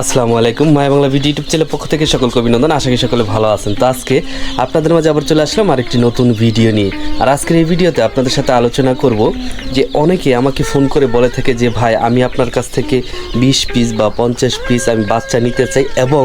আসসালামু আলাইকুম। Maya Bangla video YouTube channel পক্ষ থেকে সকলকে অভিনন্দন। আশা করি সকলে ভালো আছেন। তো আজকে আপনাদের মাঝে আবার চলে আসলাম আরেকটি নতুন ভিডিও নিয়ে। আর আজকের এই ভিডিওতে আপনাদের সাথে আলোচনা করব যে অনেকে আমাকে ফোন করে বলে থাকে যে, ভাই, আমি আপনার কাছ থেকে বিশ পিস বা পঞ্চাশ পিস আমি বাচ্চা নিতে চাই এবং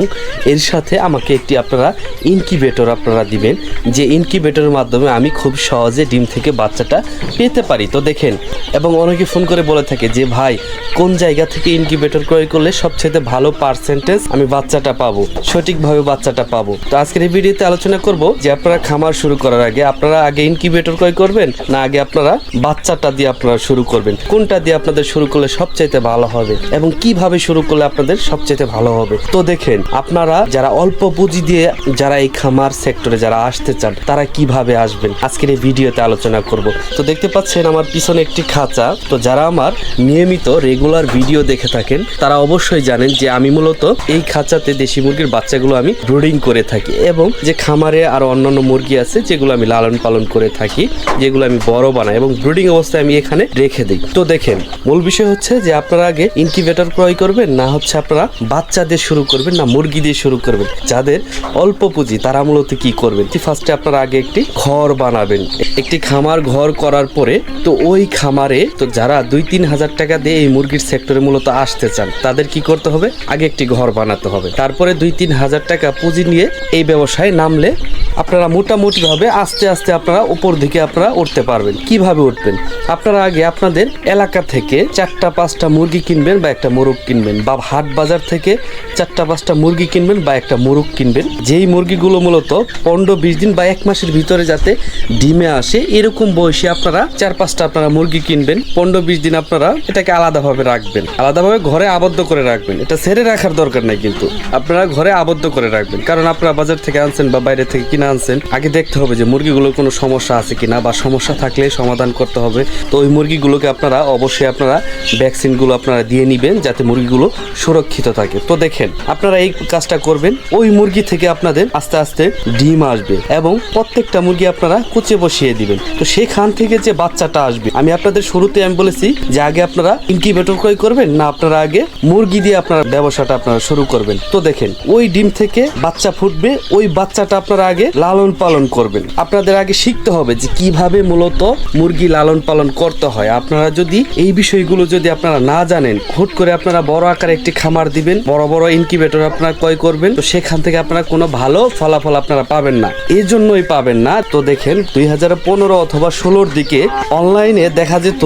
এর সাথে আমাকে একটি আপনারা ইনকিউবেটর আপনারা দিবেন, যে ইনকিউবেটরের মাধ্যমে আমি খুব সহজে ডিম থেকে বাচ্চাটা পেতে পারি। তো দেখেন, এবং অনেকে ফোন করে বলে থাকে যে, ভাই, কোন জায়গা থেকে ইনকিউবেটর ক্রয় করলে সবচেয়ে ভালো পার্সেন্টেজ আমি বাচ্চাটা পাবো, সঠিকভাবে বাচ্চাটা পাবো। তো আজকের এই ভিডিওতে আলোচনা করব যে আপনারা খামার শুরু করার আগে আপনারা আগে ইনকিউবেটর ক্রয় করবেন, না আগে আপনারা বাচ্চাটা দিয়ে আপনারা শুরু করবেন? কোনটা দিয়ে আপনাদের শুরু করলে সবচাইতে ভালো হবে এবং কীভাবে শুরু করলে আপনাদের সবচাইতে ভালো হবে? তো দেখেন, আপনারা যারা অল্প পুঁজি দিয়ে যারা এই খামার সেক্টরে যারা আসতে চান, তারা কীভাবে আসবেন? আজকের এই ভিডিওতে আলোচনা করব। তো দেখতে পাচ্ছেন আমার পিছনে একটি খাঁচা। তো যারা আমার নিয়মিত রেগুলার ভিডিও দেখে থাকেন, তারা অবশ্যই জানেন যে আমি মূলত এই খাঁচাতে দেশি মুরগির বাচ্চাগুলো আমি ব্রুডিং করে থাকি এবং যে খামারে আরও অন্যান্য মুরগি আছে, যেগুলো আমি লালন পালন করে থাকি, যেগুলো আমি বড় বানাই এবং ব্রুডিং অবস্থায় আমি এখানে রেখে দিই। তো দেখেন, মূল বিষয় হচ্ছে যে আপনারা আগে ইনকিউবেটর ক্রয় করবেন, না হচ্ছে আপনারা বাচ্চা দিয়ে শুরু করবেন, না মুরগি দিয়ে শুরু করবেন। যাদের অল্প পুঁজি, তারা মূলত কি করবেন? ফার্স্টে আপনারা আগে একটি ঘর বানাবেন। একটি খামার ঘর করার পরে, তো ওই খামারে, তো যারা দুই তিন হাজার টাকা দিয়ে এই মুরগির সেক্টরে মূলত আসতে চান, তাদের কি করতে হবে? আগে একটি ঘর বানাতে হবে। তারপরে দুই তিন হাজার টাকা পুঁজি নিয়ে এই ব্যবসায় নামলে আপনারা মোটামুটিভাবে আস্তে আস্তে আপনারা উপর দিকে আপনারা উঠতে পারবেন। কীভাবে উঠবেন? আপনারা আগে আপনাদের এলাকা থেকে চারটা পাঁচটা মুরগি কিনবেন বা একটা মোরগ কিনবেন বা হাট বাজার থেকে চারটা পাঁচটা মুরগি কিনবেন বা একটা মোরগ কিনবেন। যেই মুরগিগুলো মূলত পনেরো, বিশ দিন বা এক মাসের ভিতরে যাতে ডিমে আসে, এরকম বয়সে আপনারা চার পাঁচটা আপনারা মুরগি কিনবেন, পনেরো, বিশ দিন আপনারা এটাকে আলাদাভাবে রাখবেন। আলাদাভাবে ঘরে আবদ্ধ করে রাখবেন। এটা ছেড়ে রাখার দরকার নাই কিন্তু। আপনারা ঘরে আবদ্ধ করে রাখবেন। কারণ আপনারা বাজার থেকে আনছেন বা বাইরে থেকে কিনে আনছেন, আগে দেখতে হবে যে মুরগিগুলোর কোনো সমস্যা আছে কিনা বা সমস্যা থাকলে সমাধান করতে হবে। তো ওই মুরগিগুলোকে আপনারা অবশ্যই আপনারা ভ্যাকসিনগুলো আপনারা দিয়ে নেবেন যাতে মুরগিগুলো সুরক্ষিত থাকে। তো দেখেন, আপনারা এই কাজটা করবেন, ওই মুরগি থেকে আপনাদের আস্তে আস্তে ডিম আসবে এবং প্রত্যেকটা মুরগি আপনারা কুচে বসিয়ে দিবেন। তো সেখান থেকে যে বাচ্চাটা আসবে, আমি আপনাদের শুরুতে আমি বলেছি যে আগে আপনারা ইনকিউবেটর ক্রয় করবেন না, আপনারা আগে মুরগি দিয়ে আপনারা ব্যবসাটা আপনারা শুরু করবেন। তো দেখেন, ওই ডিম থেকে বাচ্চা ফুটবে, ওই বাচ্চাটা আপনারা আগে লালন পালন করবেন। আপনাদের আগে শিখতে হবে যে কীভাবে মূলত মুরগি লালন পালন করতে হয়। আপনারা যদি এই বিষয়গুলো যদি আপনারা না জানেন, হুট করে আপনারা বড় আকারে একটি খামার দিবেন, বড় বড় ইনকিউবেটর আপনারা ক্রয় করবেন, তো সেখান থেকে আপনারা কোনো ভালো ফলাফল আপনারা পাবেন না। এই জন্যই পাবেন না। তো দেখেন, দুই হাজার পনেরো অথবা ষোলোর দিকে অনলাইনে দেখা যেত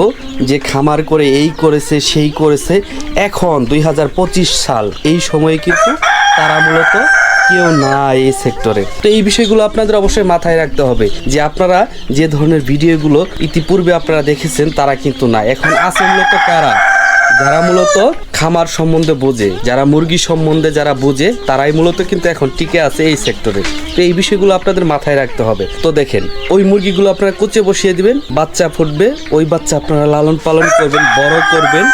যে খামার করে এই করেছে, সেই করেছে। এখন দুই হাজার পঁচিশ সাল। এই সময়ে কিন্তু তারা মূলত কেউ না এই সেক্টরে তো এই বিষয়গুলো আপনাদের অবশ্যই মাথায় রাখতে হবে যে আপনারা যে ধরনের ভিডিওগুলো ইতিপূর্বে আপনারা দেখেছেন, তারা কিন্তু না এখন আছে মূলত কারা? যারা মূলত খামার সম্বন্ধে বোঝে, যারা মুরগি সম্বন্ধে যারা বোঝে, তারাই মূলত কিন্তু এখন টিকে আছে এই সেক্টরে তো এই বিষয়গুলো আপনাদের মাথায় রাখতে হবে। তো দেখেন, ওই মুরগিগুলো আপনারা কুচে বসিয়ে দিবেন, বাচ্চা ফুটবে, ওই বাচ্চা আপনারা লালন পালন করবেন, বড় করবেন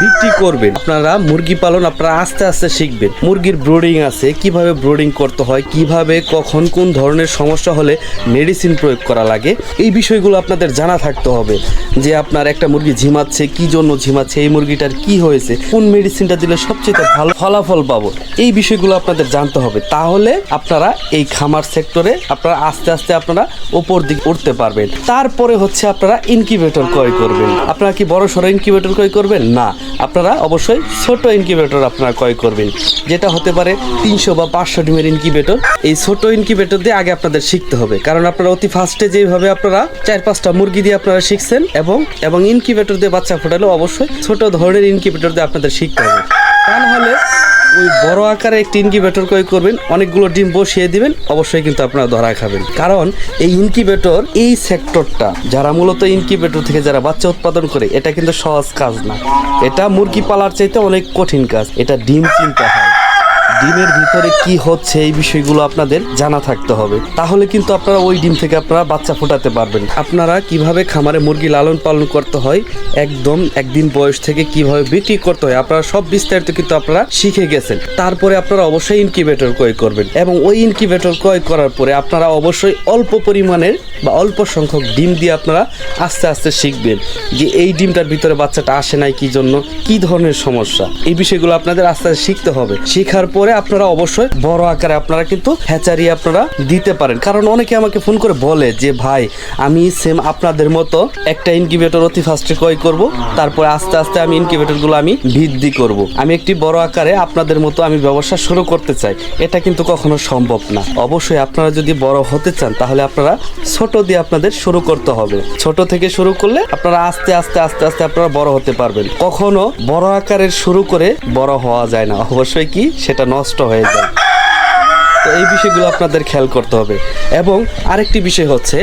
বিক্রি করবেন। আপনারা মুরগি পালন আপনারা আস্তে আস্তে শিখবেন। মুরগির ব্রোডিং আছে, কীভাবে ব্রোডিং করতে হয়, কীভাবে, কখন, কোন ধরনের সমস্যা হলে মেডিসিন প্রয়োগ করা লাগে, এই বিষয়গুলো আপনাদের জানা থাকতে হবে। যে আপনার একটা মুরগি ঝিমাচ্ছে, কি জন্য ঝিমাচ্ছে, এই মুরগিটার কি হয়েছে, কোন মেডিসিনটা দিলে সবচেয়ে ভালো ফলাফল পাবো, এই বিষয়গুলো আপনাদের জানতে হবে। তাহলে আপনারা এই খামার সেক্টরে আপনারা আস্তে আস্তে আপনারা ওপর দিকে উঠতে পারবেন। তারপরে হচ্ছে আপনারা ইনকিউবেটর ক্রয় করবেন। আপনারা কি বড় সড়ো ইনকিউবেটর ক্রয় করবেন? না। আপনারা অবশ্যই ছোট ইনকিউবেটর আপনারা ক্রয় করবেন। যেটা হতে পারে তিনশো বা পাঁচশো ডিমের ইনকিউবেটর এই ছোট ইনকিউবেটর দিয়ে আগে আপনাদের শিখতে হবে। কারণ আপনারা অতি ফার্স্টে যেভাবে আপনারা চার পাঁচটা মুরগি দিয়ে আপনারা শিখছেন এবং এবং ইনকিউবেটর দিয়ে বাচ্চা ফোটালে অবশ্যই ছোট ধরনের ইনকিউবেটর দিয়ে আপনাদের শিখতে হবে। তা নাহলে ওই বড় আকারে একটি ইনকিউবেটর ক্রয় করবেন, অনেকগুলো ডিম বসিয়ে দিবেন, অবশ্যই কিন্তু আপনারা ধরা খাবেন। কারণ এই ইনকিউবেটর এই সেক্টরটা যারা মূলত ইনকিউবেটর থেকে যারা বাচ্চা উৎপাদন করে, এটা কিন্তু সহজ কাজ না। এটা মুরগি পালার চাইতে অনেক কঠিন কাজ। এটা ডিম কিনতে হয়। ডিমের ভিতরে কি হচ্ছে এই বিষয়গুলো আপনাদের জানা থাকতে হবে। তাহলে কিন্তু আপনারা ওই ডিম থেকে আপনারা বাচ্চা ফোটাতে পারবেন। আপনারা কীভাবে খামারে মুরগি লালন পালন করতে হয়, একদম একদিন বয়স থেকে কীভাবে বিক্রি করতে হয়, আপনারা সব বিস্তারিত কিন্তু আপনারা শিখে গেছেন। তারপরে আপনারা অবশ্যই ইনকিউবেটর ক্রয় করবেন এবং ওই ইনকিউবেটর ক্রয় করার পরে আপনারা অবশ্যই অল্প পরিমাণের বা অল্প সংখ্যক ডিম দিয়ে আপনারা আস্তে আস্তে শিখবেন যে এই ডিমটার ভিতরে বাচ্চাটা আসে নাই কি জন্য, কি ধরনের সমস্যা। এই বিষয়গুলো আপনাদের আস্তে আস্তে শিখতে হবে। শেখার পরে আপনারা অবশ্যই বড় আকারে আপনারা কিন্তু হ্যাচারি আপনারা দিতে পারেন। কারণ অনেকে আমাকে ফোন করে বলে যে, ভাই, আমি সেম আপনাদের মতো একটা ইনকিউবেটর অতি ফার্স্টে ক্রয় করব, তারপরে আস্তে আস্তে আমি ইনকিউবেটরগুলো আমি বৃদ্ধি করব। আমি একটি বড় আকারে আপনাদের মতো আমি ব্যবসা শুরু করতে চাই। এটা কিন্তু কখনো সম্ভব না। অবশ্যই আপনারা যদি বড় হতে চান, তাহলে আপনারা ছোট দিয়ে আপনাদের শুরু করতে হবে। ছোট থেকে শুরু করলে আপনারা আস্তে আস্তে আস্তে আস্তে আপনারা বড় হতে পারবেন। কখনো বড় আকারের শুরু করে বড় হওয়া যায় না। অবশ্যই কি সেটা নষ্ট হয়ে যায় তো এই বিষয়গুলো আপনাদের খেয়াল করতে হবে। এবং আরেকটি বিষয় হচ্ছে,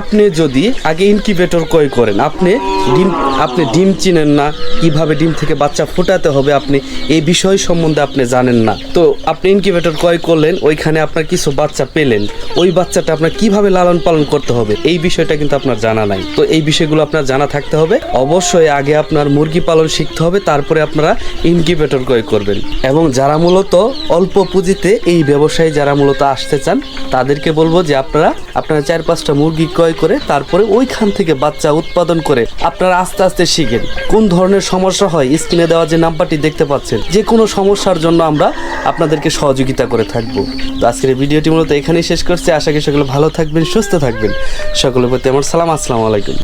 আপনি যদি আগে ইনকিউবেটর ক্রয় করেন, আপনি ডিম আপনি ডিম চিনেন না, কীভাবে ডিম থেকে বাচ্চা ফোটাতে হবে আপনি, এই বিষয় সম্বন্ধে আপনি জানেন না। তো আপনি ইনকিউবেটর ক্রয় করলেন, ওইখানে আপনার কিছু বাচ্চা পেলেন, ওই বাচ্চাটা আপনার কীভাবে লালন পালন করতে হবে, এই বিষয়টা কিন্তু আপনার জানা নাই। তো এই বিষয়গুলো আপনার জানা থাকতে হবে, অবশ্যই আগে আপনার মুরগি পালন শিখতে হবে, তারপরে আপনারা ইনকিউবেটর ক্রয় করবেন। এবং যারা মূলত অল্প পুঁজিতে এই ব্যবসায় যারা মূলত আসতে চান, তাদেরকে বলব যে আপনারা আপনারা চার পাঁচটা মুরগি ক্রয় করে তারপরে ওইখান থেকে বাচ্চা উৎপাদন করে আপনারা আস্তে আস্তে শিখেন। কোন ধরনের সমস্যা হয় স্ক্রিনে দেওয়া যে নাম্বারটি দেখতে পাচ্ছেন যে কোনো সমস্যার জন্য আমরা আপনাদেরকে সহযোগিতা করে থাকব। তো আজকের ভিডিওটি মূলত এখানেই শেষ করছি। আশা করি সকলে ভালো থাকবেন, সুস্থ থাকবেন। সকলের প্রতি আমার সালাম, আসসালামু আলাইকুম।